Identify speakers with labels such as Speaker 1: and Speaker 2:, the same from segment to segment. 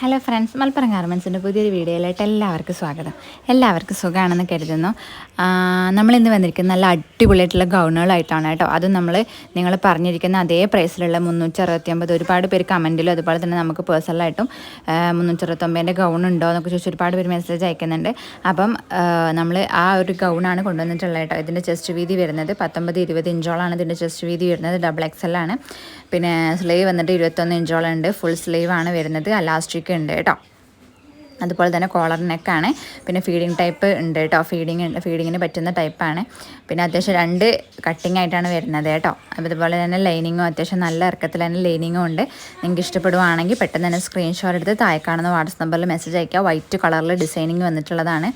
Speaker 1: Hello friends Malappuram ഗാർമെൻസിന്റെ പുതിയൊരു വീഡിയോയിലായിട്ട് എല്ലാവർക്കും സ്വാഗതം. എല്ലാവർക്കും സുഖമാണെന്ന് കരുതുന്നു. നമ്മൾ നമ്മളിന്ന് വന്നിരിക്കുന്ന നല്ല അടിപൊളിയായിട്ടുള്ള ഗൗണുകളായിട്ടാണ് കേട്ടോ. അതും നമ്മൾ നിങ്ങൾ പറഞ്ഞിരിക്കുന്ന അതേ പ്രൈസിലുള്ള മുന്നൂറ്റി അറുപത്തി ഒമ്പത് ഒരുപാട് പേര് കമന്റിലും അതുപോലെ തന്നെ നമുക്ക് പേഴ്സണലായിട്ടും മുന്നൂറ്റി അറുപത്തൊമ്പതിന്റെ ഗൗൺ ഉണ്ടോ എന്നൊക്കെ ചോദിച്ച് ഒരുപാട് പേര് മെസ്സേജ് അയക്കുന്നുണ്ട്. അപ്പം നമ്മൾ ആ ഒരു ഗൗണാണ് കൊണ്ടുവന്നിട്ടുള്ളത് കേട്ടോ. ഇതിന്റെ ചെസ്റ്റ് വീതി വരുന്നത് പത്തൊമ്പത് ഇരുപത് ഇഞ്ചോളാണ് ഇതിന്റെ ചെസ്റ്റ് വീതി വരുന്നത്. ഡബിൾ എക്സൽ ആണ്. പിന്നെ സ്ലീവ് വന്നിട്ട് ഇരുപത്തൊന്ന് ഇഞ്ചോളം ഉണ്ട്. ഫുൾ സ്ലീവ് ആണ് വരുന്നത്. അലാസ്റ്റിക് ഉണ്ട് കേട്ടോ. അതുപോലെ തന്നെ കോളർ നെക്കാണ് പിന്നെ ഫീഡിങ് ടൈപ്പ് ഉണ്ട് കേട്ടോ. ഫീഡിങ് ഫീഡിങ്ങിന് പറ്റുന്ന ടൈപ്പാണ് പിന്നെ അത്യാവശ്യം രണ്ട് കട്ടിംഗ് ആയിട്ടാണ് വരുന്നത് കേട്ടോ. അപ്പോൾ അതുപോലെ തന്നെ ലൈനിങ്ങും അത്യാവശ്യം നല്ല ഇറക്കത്തിൽ തന്നെ ലൈനിങ്ങും ഉണ്ട്. നിങ്ങൾക്ക് ഇഷ്ടപ്പെടുവാണെങ്കിൽ പെട്ടെന്ന് തന്നെ സ്ക്രീൻഷോട്ട് എടുത്ത് താഴെ കാണുന്ന വാട്സപ്പ് നമ്പറിൽ മെസ്സേജ് അയക്കുക വൈറ്റ് കളറിൽ ഡിസൈനിങ് വന്നിട്ടുള്ളതാണ്.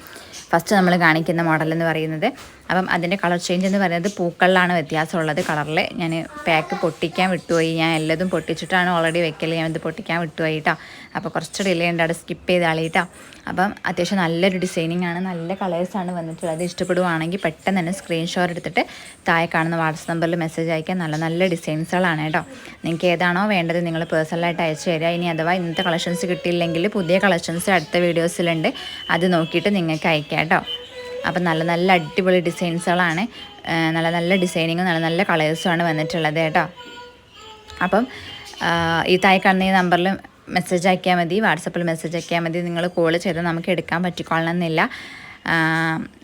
Speaker 1: ഫസ്റ്റ് നമ്മൾ കാണിക്കുന്ന മോഡൽ എന്ന് പറയുന്നത്. അപ്പം അതിന്റെ കളർ ചേഞ്ച് എന്ന് പറയുന്നത് പൂക്കളിലാണ് വ്യത്യാസമുള്ളത്. കളറിൽ ഞാൻ പാക്ക് പൊട്ടിക്കാൻ വിട്ടുപോയി. ഞാൻ എല്ലാതും പൊട്ടിച്ചിട്ടാണ് ഓൾറെഡി വെക്കൽ ഞാൻ ഇത് പൊട്ടിക്കാൻ വിട്ടുപോയി കേട്ടോ അപ്പോൾ കുറച്ച് ഡിലേ ഉണ്ട്. അവിടെ സ്കിപ്പ് ചെയ്ത് ആളിയിട്ടോ അപ്പം അത്യാവശ്യം നല്ലൊരു ഡിസൈനിങ് ആണ്. നല്ല കളേഴ്സാണ് വന്നിട്ടുള്ളത്. ഇഷ്ടപ്പെടുവാണെങ്കിൽ പെട്ടെന്ന് തന്നെ സ്ക്രീൻഷോട്ട് എടുത്തിട്ട് താഴെ കാണുന്ന വാട്സപ്പ് നമ്പറിൽ മെസ്സേജ് അയക്കാൻ നല്ല നല്ല ഡിസൈൻസുകളാണ് കേട്ടോ നിങ്ങൾക്ക് ഏതാണോ വേണ്ടത് നിങ്ങൾ പേഴ്സണലായിട്ട് അയച്ചു തരിക. ഇനി അഥവാ ഇന്നത്തെ കളക്ഷൻസ് കിട്ടിയില്ലെങ്കിൽ പുതിയ കളക്ഷൻസ് അടുത്ത വീഡിയോസിലുണ്ട് അത് നോക്കിയിട്ട് നിങ്ങൾക്ക് അയക്കാം കേട്ടോ അപ്പം നല്ല നല്ല അടിപൊളി ഡിസൈൻസുകളാണ്. നല്ല നല്ല ഡിസൈനിങ്ങും നല്ല നല്ല കളേഴ്സുമാണ് വന്നിട്ടുള്ളത് കേട്ടോ. അപ്പം ഈ താഴെ കാണുന്ന ഈ നമ്പറിൽ മെസ്സേജ് അയക്കിയാൽ മതി വാട്സപ്പിൽ മെസ്സേജ് അയക്കിയാൽ മതി. നിങ്ങൾ കോൾ ചെയ്താൽ നമുക്ക് എടുക്കാൻ പറ്റിക്കൊള്ളണമെന്നില്ല.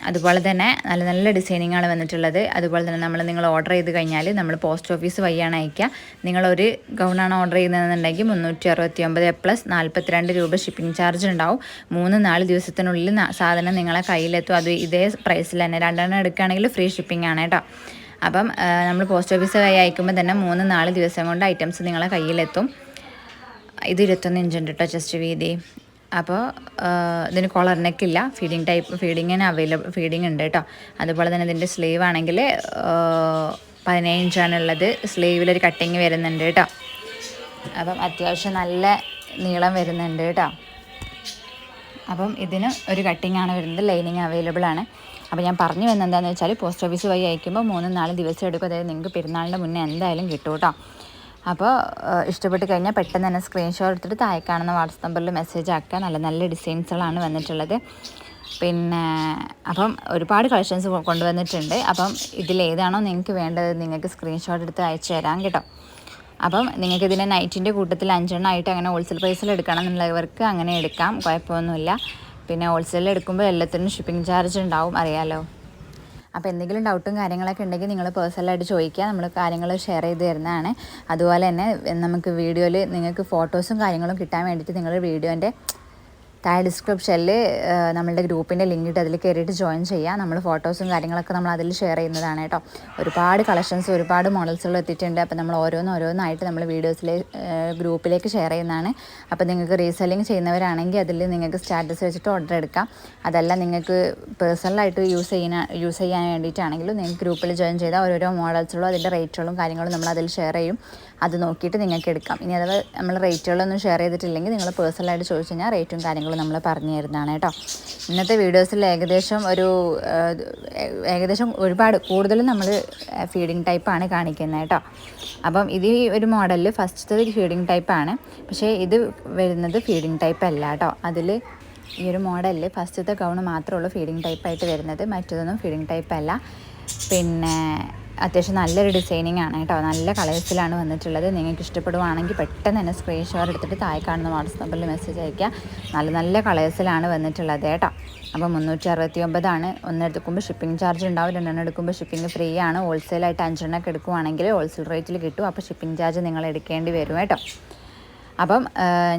Speaker 1: അതുപോലെ തന്നെ നല്ല നല്ല ഡിസൈനിങ്ങാണ് വന്നിട്ടുള്ളത്. അതുപോലെ തന്നെ നമ്മൾ നിങ്ങൾ ഓർഡർ ചെയ്ത് കഴിഞ്ഞാൽ നമ്മൾ പോസ്റ്റ് ഓഫീസ് വഴിയാണ് അയക്കുക നിങ്ങളൊരു ഗൗണാണ് ഓർഡർ ചെയ്യുന്നതെന്നുണ്ടെങ്കിൽ മുന്നൂറ്റി അറുപത്തി ഒമ്പത് പ്ലസ് നാൽപ്പത്തിരണ്ട് രൂപ ഷിപ്പിംഗ് ചാർജ് ഉണ്ടാവും. മൂന്ന് നാല് ദിവസത്തിനുള്ളിൽ സാധനം നിങ്ങളെ കയ്യിലെത്തും. അത് ഇതേ പ്രൈസിൽ തന്നെ. രണ്ടെണ്ണം എടുക്കുകയാണെങ്കിൽ ഫ്രീ ഷിപ്പിംഗ് ആണ് കേട്ടോ. അപ്പം നമ്മൾ പോസ്റ്റ് ഓഫീസ് വഴി അയക്കുമ്പോൾ തന്നെ മൂന്ന് നാല് ദിവസം കൊണ്ട് ഐറ്റംസ് നിങ്ങളെ കയ്യിലെത്തും. ഇത് ഇരുപത്തൊന്ന് ഇഞ്ചുണ്ട് കേട്ടോ ചെസ്റ്റ് വീതി. അപ്പോൾ ഇതിന് കോളർ നെക്കില്ല ഫീഡിങ് ടൈപ്പ് ഫീഡിങ്ങിന് അവൈലബിൾ ഫീഡിങ് ഉണ്ട് കേട്ടോ അതുപോലെ തന്നെ ഇതിന്റെ സ്ലീവ് ആണെങ്കിൽ പതിനേഴ് ഇഞ്ചാണുള്ളത് സ്ലീവിലൊരു കട്ടിങ് വരുന്നുണ്ട് കേട്ടോ അപ്പം അത്യാവശ്യം നല്ല നീളം വരുന്നുണ്ട് കേട്ടോ അപ്പം ഇതിന് ഒരു കട്ടിംഗ് ആണ് വരുന്നത്. ലൈനിങ് അവൈലബിൾ ആണ്. അപ്പോൾ ഞാൻ പറഞ്ഞു വന്നത് എന്താണെന്ന് വെച്ചാൽ പോസ്റ്റ് ഓഫീസ് വഴി അയക്കുമ്പോൾ മൂന്നും നാല് ദിവസം എടുക്കും. അതായത് നിങ്ങൾക്ക് പെരുന്നാളിന്റെ മുന്നേ എന്തായാലും കിട്ടും കേട്ടോ അപ്പോൾ ഇഷ്ടപ്പെട്ട് കഴിഞ്ഞാൽ പെട്ടെന്ന് തന്നെ സ്ക്രീൻഷോട്ട് എടുത്തിട്ട് താഴെ കാണുന്ന വാട്സപ്പ് നമ്പറിൽ മെസ്സേജ് ആക്കുക നല്ല നല്ല ഡിസൈൻസുകളാണ് വന്നിട്ടുള്ളത്. പിന്നെ അപ്പം ഒരുപാട് കളക്ഷൻസ് കൊണ്ടുവന്നിട്ടുണ്ട്. അപ്പം ഇതിലേതാണോ നിങ്ങൾക്ക് വേണ്ടത് നിങ്ങൾക്ക് സ്ക്രീൻഷോട്ട് എടുത്ത് അയച്ചു തരാം കേട്ടോ. അപ്പം നിങ്ങൾക്ക് ഇതിനെ നൈറ്റിന്റെ കൂട്ടത്തിൽ അഞ്ചെണ്ണം ആയിട്ട് അങ്ങനെ ഹോൾസെയിൽ പ്രൈസിൽ എടുക്കണം എന്നുള്ളവർക്ക് അങ്ങനെ എടുക്കാം. കുഴപ്പമൊന്നുമില്ല. പിന്നെ ഹോൾസെയിൽ എടുക്കുമ്പോൾ എല്ലാത്തിനും ഷിപ്പിംഗ് ചാർജ് ഉണ്ടാവും. അറിയാലോ? അപ്പോൾ എന്തെങ്കിലും ഡൗട്ടും കാര്യങ്ങളൊക്കെ ഉണ്ടെങ്കിൽ നിങ്ങൾ പേഴ്സണലായിട്ട് ചോദിക്കുക. നമ്മൾ കാര്യങ്ങൾ ഷെയർ ചെയ്ത് തരുന്നതാണ്. അതുപോലെ തന്നെ നമുക്ക് വീഡിയോയിൽ നിങ്ങൾക്ക് ഫോട്ടോസും കാര്യങ്ങളും കിട്ടാൻ വേണ്ടിയിട്ട് നിങ്ങൾ വീഡിയോന്റെ താഴെ ഡിസ്ക്രിപ്ഷനിൽ നമ്മളുടെ ഗ്രൂപ്പിന്റെ ലിങ്ക് ഇട്ട് അതിൽ കയറിയിട്ട് ജോയിൻ ചെയ്യുക നമ്മൾ ഫോട്ടോസും കാര്യങ്ങളൊക്കെ നമ്മൾ അതിൽ ഷെയർ ചെയ്യുന്നതാണ് കേട്ടോ. ഒരുപാട് കളക്ഷൻസ് ഒരുപാട് മോഡൽസുകൾ എത്തിയിട്ടുണ്ട്. അപ്പോൾ നമ്മൾ ഓരോന്ന് ഓരോന്നായിട്ട് നമ്മൾ വീഡിയോസിലെ ഗ്രൂപ്പിലേക്ക് ഷെയർ ചെയ്യുന്നതാണ്. അപ്പോൾ നിങ്ങൾക്ക് റീസെല്ലിംഗ് ചെയ്യുന്നവരാണെങ്കിൽ അതിൽ നിങ്ങൾക്ക് സ്റ്റാറ്റസ് വെച്ചിട്ട് ഓർഡർ എടുക്കാം. അതല്ല നിങ്ങൾക്ക് പേഴ്സണലായിട്ട് യൂസ് ചെയ്യുന്ന യൂസ് ചെയ്യാൻ വേണ്ടിയിട്ടാണെങ്കിലും നിങ്ങൾക്ക് ഗ്രൂപ്പിൽ ജോയിൻ ചെയ്താൽ ഓരോരോ മോഡൽസുകളും അതിന്റെ റേറ്റുകളും കാര്യങ്ങളും നമ്മൾ അതിൽ ഷെയർ ചെയ്യും. അത് നോക്കിയിട്ട് നിങ്ങൾക്ക് എടുക്കാം. ഇനി അഥവാ നമ്മൾ റേറ്റുകളൊന്നും ഷെയർ ചെയ്തിട്ടില്ലെങ്കിൽ നിങ്ങൾ പേഴ്സണലായിട്ട് ചോദിച്ചു കഴിഞ്ഞാൽ റേറ്റും കാര്യങ്ങളും നമ്മൾ പറഞ്ഞു തരുന്നതാണ് കേട്ടോ. ഇന്നത്തെ വീഡിയോസിൽ ഏകദേശം ഒരു ഏകദേശം ഒരുപാട് കൂടുതലും നമ്മൾ ഫീഡിങ് ടൈപ്പാണ് കാണിക്കുന്നത് കേട്ടോ. അപ്പം ഇത് ഒരു മോഡലിൽ ഫസ്റ്റത്തെ ഫീഡിങ് ടൈപ്പാണ് പക്ഷേ ഇത് വരുന്നത് ഫീഡിങ് ടൈപ്പ് അല്ല കേട്ടോ. അതിൽ ഈ ഒരു മോഡലിൽ ഫസ്റ്റത്തെ ഗൗൺ മാത്രമേ ഉള്ളൂ ഫീഡിങ് ടൈപ്പായിട്ട് വരുന്നത്. മറ്റതൊന്നും ഫീഡിങ് ടൈപ്പ് അല്ല. പിന്നെ അത്യാവശ്യം നല്ലൊരു ഡിസൈനിങ് ആണ് കേട്ടോ. നല്ല കളേഴ്സിലാണ് വന്നിട്ടുള്ളത്. നിങ്ങൾക്ക് ഇഷ്ടപ്പെടുവാണെങ്കിൽ പെട്ടെന്ന് തന്നെ സ്ക്രീൻഷോട്ട് എടുത്തിട്ട് താഴെ കാണുന്ന വാട്സപ്പ് നമ്പറിൽ മെസ്സേജ് അയയ്ക്കുക. നല്ല നല്ല കളേഴ്സിലാണ് വന്നിട്ടുള്ളത് കേട്ടോ. അപ്പോൾ മുന്നൂറ്റി അറുപത്തി ഒമ്പതാണ് ഒന്ന് എടുക്കുമ്പോൾ ഷിപ്പിംഗ് ചാർജ് ഉണ്ടാവും. രണ്ടെണ്ണം എടുക്കുമ്പോൾ ഷിപ്പിംഗ് ഫ്രീ ആണ്. ഹോൾസെയിലായിട്ട് അഞ്ചെണ്ണൊക്കെ എടുക്കുവാണെങ്കിൽ ഹോൾസെയിൽ റേറ്റിൽ കിട്ടും. അപ്പോൾ ഷിപ്പിംഗ് ചാർജ് നിങ്ങൾ എടുക്കേണ്ടി വരും കേട്ടോ. അപ്പം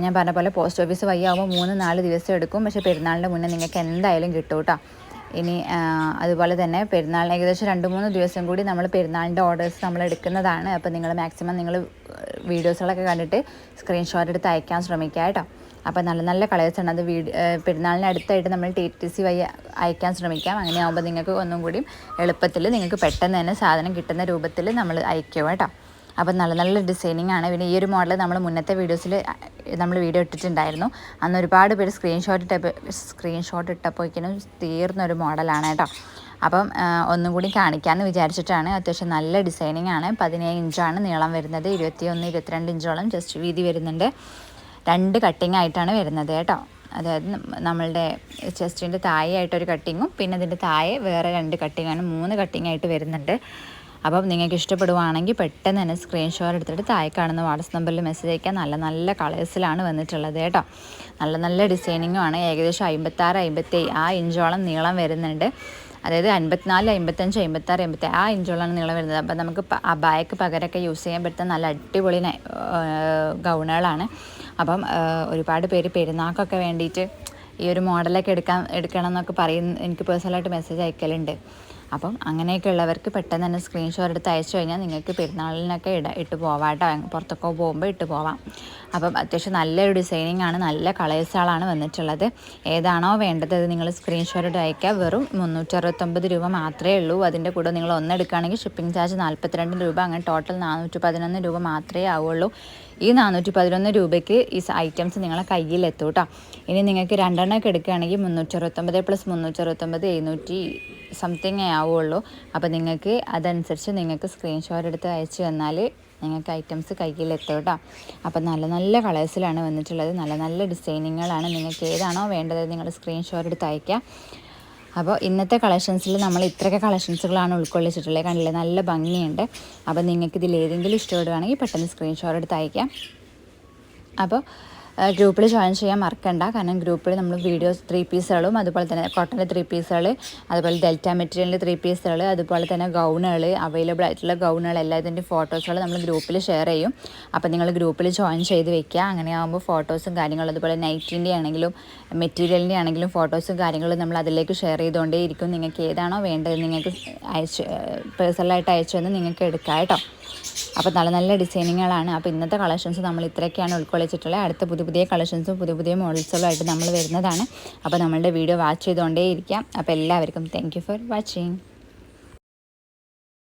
Speaker 1: ഞാൻ പറഞ്ഞ പോലെ പോസ്റ്റ് ഓഫീസ് വഴിയാകുമ്പോൾ മൂന്ന് നാല് ദിവസം എടുക്കും. പക്ഷേ പെരുന്നാളിന്റെ മുന്നേ നിങ്ങൾക്ക് എന്തായാലും കിട്ടും കേട്ടോ. ഇനി അതുപോലെ തന്നെ പെരുന്നാൾ ഏകദേശം രണ്ട് മൂന്ന് ദിവസം കൂടി നമ്മൾ പെരുന്നാളിന്റെ ഓർഡേഴ്സ് നമ്മൾ എടുക്കുന്നതാണ്. അപ്പോൾ നിങ്ങൾ മാക്സിമം നിങ്ങൾ വീഡിയോസുകളൊക്കെ കണ്ടിട്ട് സ്ക്രീൻഷോട്ട് എടുത്ത് അയക്കാൻ ശ്രമിക്കുക കേട്ടോ. അപ്പോൾ നല്ല നല്ല കളേഴ്സ് ഉണ്ട് അത് വീഡിയോ പെരുന്നാളിന് അടുത്തായിട്ട് നമ്മൾ ടി ടി സി വഴി അയക്കാൻ ശ്രമിക്കാം. അങ്ങനെ ആകുമ്പോൾ നിങ്ങൾക്ക് ഒന്നും കൂടി എളുപ്പത്തിൽ നിങ്ങൾക്ക് പെട്ടെന്ന് തന്നെ സാധനം കിട്ടുന്ന രൂപത്തിൽ നമ്മൾ അയക്കുക കേട്ടോ. അപ്പം നല്ല നല്ല ഡിസൈനിങ് ആണ്. പിന്നെ ഈ ഒരു മോഡൽ നമ്മൾ മുന്നത്തെ വീഡിയോസിൽ നമ്മൾ വീഡിയോ ഇട്ടിട്ടുണ്ടായിരുന്നു. അന്ന് ഒരുപാട് പേര് സ്ക്രീൻഷോട്ട് ഇട്ടപ്പോൾ സ്ക്രീൻഷോട്ട് ഇട്ടപ്പോഴേക്കിനും തീർന്ന ഒരു മോഡലാണ് കേട്ടോ. അപ്പം ഒന്നും കൂടി കാണിക്കാമെന്ന് വിചാരിച്ചിട്ടാണ് അത്യാവശ്യം നല്ല ഡിസൈനിങ് ആണ്. പതിനേഴ് ഇഞ്ചാണ് നീളം വരുന്നത്. ഇരുപത്തി ഒന്ന് ഇരുപത്തിരണ്ട് ഇഞ്ചോളം ജസ്റ്റ് വീതി വരുന്നുണ്ട്. രണ്ട് കട്ടിങ് ആയിട്ടാണ് വരുന്നത് കേട്ടോ. അതായത് നമ്മളുടെ ചെസ്റ്റിന്റെ താഴെയായിട്ടൊരു കട്ടിങ്ങും പിന്നെ അതിന്റെ താഴെ വേറെ രണ്ട് കട്ടിങ്ങാണ് മൂന്ന് കട്ടിങ്ങായിട്ട് വരുന്നുണ്ട്. അപ്പം നിങ്ങൾക്ക് ഇഷ്ടപ്പെടുവാണെങ്കിൽ പെട്ടെന്ന് തന്നെ സ്ക്രീൻഷോട്ട് എടുത്തിട്ട് താഴെ കാണുന്ന വാട്സപ്പ് നമ്പറിൽ മെസ്സേജ് അയക്കാൻ നല്ല നല്ല കളേഴ്സിലാണ് വന്നിട്ടുള്ളത് കേട്ടോ. നല്ല നല്ല ഡിസൈനിങ്ങും ആണ്. ഏകദേശം അമ്പത്താറ് അമ്പത്തി ആ ഇഞ്ചോളം നീളം വരുന്നുണ്ട്. അതായത് അൻപത്തിനാല് അമ്പത്തഞ്ച് അമ്പത്താറ് അമ്പത്തി ആ ഇഞ്ചോളാണ് നീളം വരുന്നത്. അപ്പം നമുക്ക് ബാക്ക് പകരമൊക്കെ യൂസ് ചെയ്യാൻ പറ്റുന്ന നല്ല അടിപൊളി ഗൗണുകളാണ്. അപ്പം ഒരുപാട് പേര് പെരുന്നാക്കൊക്കെ വേണ്ടിയിട്ട് ഈ ഒരു മോഡലൊക്കെ എടുക്കാൻ എടുക്കണം എന്നൊക്കെ പറയുന്ന എനിക്ക് പേഴ്സണലായിട്ട് മെസ്സേജ് അയക്കലുണ്ട്. അപ്പം അങ്ങനെയൊക്കെ ഉള്ളവർക്ക് പെട്ടെന്ന് തന്നെ സ്ക്രീൻഷോട്ട് എടുത്ത് അയച്ചു കഴിഞ്ഞാൽ നിങ്ങൾക്ക് പെരുന്നാളിനൊക്കെ ഇട ഇട്ട് പോവാം കേട്ടോ. പുറത്തൊക്കെ പോകുമ്പോൾ ഇട്ട് പോവാം. അപ്പം അത്യാവശ്യം നല്ലൊരു ഡിസൈനിങ് ആണ്. നല്ല കളേഴ്സുകളാണ് വന്നിട്ടുള്ളത്. ഏതാണോ വേണ്ടത് അത് നിങ്ങൾ സ്ക്രീൻഷോട്ട് അയക്കുക വെറും മുന്നൂറ്ററുപത്തൊമ്പത് രൂപ മാത്രമേ ഉള്ളൂ. അതിന്റെ കൂടെ നിങ്ങൾ ഒന്നെടുക്കുകയാണെങ്കിൽ ഷിപ്പിംഗ് ചാർജ് നാൽപ്പത്തിരണ്ട് രൂപ. അങ്ങനെ ടോട്ടൽ നാനൂറ്റി പതിനൊന്ന് രൂപ മാത്രമേ ആവുള്ളൂ. ഈ നാനൂറ്റി പതിനൊന്ന് രൂപയ്ക്ക് ഈ ഐറ്റംസ് നിങ്ങളെ കയ്യിൽ എത്തും കേട്ടോ. ഇനി നിങ്ങൾക്ക് രണ്ടെണ്ണമൊക്കെ എടുക്കുകയാണെങ്കിൽ മുന്നൂറ്ററുപത്തൊമ്പത് പ്ലസ് മുന്നൂറ്ററുപത്തൊമ്പത് എഴുന്നൂറ്റി സംതിങ് ആവുള്ളൂ അപ്പോൾ നിങ്ങൾക്ക് അതനുസരിച്ച് നിങ്ങൾക്ക് സ്ക്രീൻഷോട്ട് എടുത്ത് അയച്ചു തന്നാൽ നിങ്ങൾക്ക് ഐറ്റംസ് കയ്യിലെത്തും കേട്ടോ. അപ്പോൾ നല്ല നല്ല കളേഴ്സിലാണ് വന്നിട്ടുള്ളത്. നല്ല നല്ല ഡിസൈനിങ്ങുകളാണ് നിങ്ങൾക്ക് ഏതാണോ വേണ്ടത് നിങ്ങൾ സ്ക്രീൻഷോട്ട് എടുത്ത് അയക്കുക അപ്പോൾ ഇന്നത്തെ കളക്ഷൻസിൽ നമ്മൾ ഇത്രയൊക്കെ കളക്ഷൻസുകളാണ് ഉൾക്കൊള്ളിച്ചിട്ടുള്ളത്. കണ്ടില്ലേ? നല്ല ഭംഗിയുണ്ട്. അപ്പോൾ നിങ്ങൾക്ക് ഇതിൽ ഏതെങ്കിലും ഇഷ്ടപ്പെടുകയാണെങ്കിൽ പെട്ടെന്ന് സ്ക്രീൻഷോട്ട് എടുത്ത് അയക്കാം അപ്പോൾ ഗ്രൂപ്പിൽ ജോയിൻ ചെയ്യാൻ മറക്കണ്ട. കാരണം ഗ്രൂപ്പിൽ നമ്മൾ വീഡിയോസ് ത്രീ പീസുകളും അതുപോലെ തന്നെ കോട്ടന്റെ ത്രീ പീസുകൾ അതുപോലെ ഡെൽറ്റ മെറ്റീരിയലിന്റെ ത്രീ പീസുകൾ അതുപോലെ തന്നെ ഗൗണുകൾ അവൈലബിൾ ആയിട്ടുള്ള ഗൗണുകൾ എല്ലാ ഇതിന്റെ ഫോട്ടോസുകൾ നമ്മൾ ഗ്രൂപ്പിൽ ഷെയർ ചെയ്യും. അപ്പോൾ നിങ്ങൾ ഗ്രൂപ്പിൽ ജോയിൻ ചെയ്ത് വെക്കുക. അങ്ങനെ ആകുമ്പോൾ ഫോട്ടോസും കാര്യങ്ങളും അതുപോലെ നൈറ്റിന്റെ ആണെങ്കിലും മെറ്റീരിയലിന്റെ ആണെങ്കിലും ഫോട്ടോസും കാര്യങ്ങളും നമ്മൾ അതിലേക്ക് ഷെയർ ചെയ്തുകൊണ്ടേയിരിക്കും നിങ്ങൾക്ക് ഏതാണോ വേണ്ടത് നിങ്ങൾക്ക് അയച്ച് പേഴ്സണലായിട്ട് അയച്ചു നിങ്ങൾക്ക് എടുക്കാം കേട്ടോ. അപ്പോൾ നല്ല നല്ല ഡിസൈനിങ്ങുകളാണ്. അപ്പോൾ ഇന്നത്തെ കളക്ഷൻസ് നമ്മൾ ഇത്രയൊക്കെയാണ് ഉൾക്കൊള്ളിച്ചിട്ടുള്ളത്. അടുത്ത പുതിയ പുതിയ കളക്ഷൻസും പുതിയ പുതിയ മോഡൽസുകളായിട്ട് നമ്മൾ വരുന്നതാണ്. അപ്പോൾ നമ്മളുടെ വീഡിയോ വാച്ച് ചെയ്തുകൊണ്ടേ ഇരിക്കാം അപ്പോൾ എല്ലാവർക്കും താങ്ക് ഫോർ വാച്ചിങ്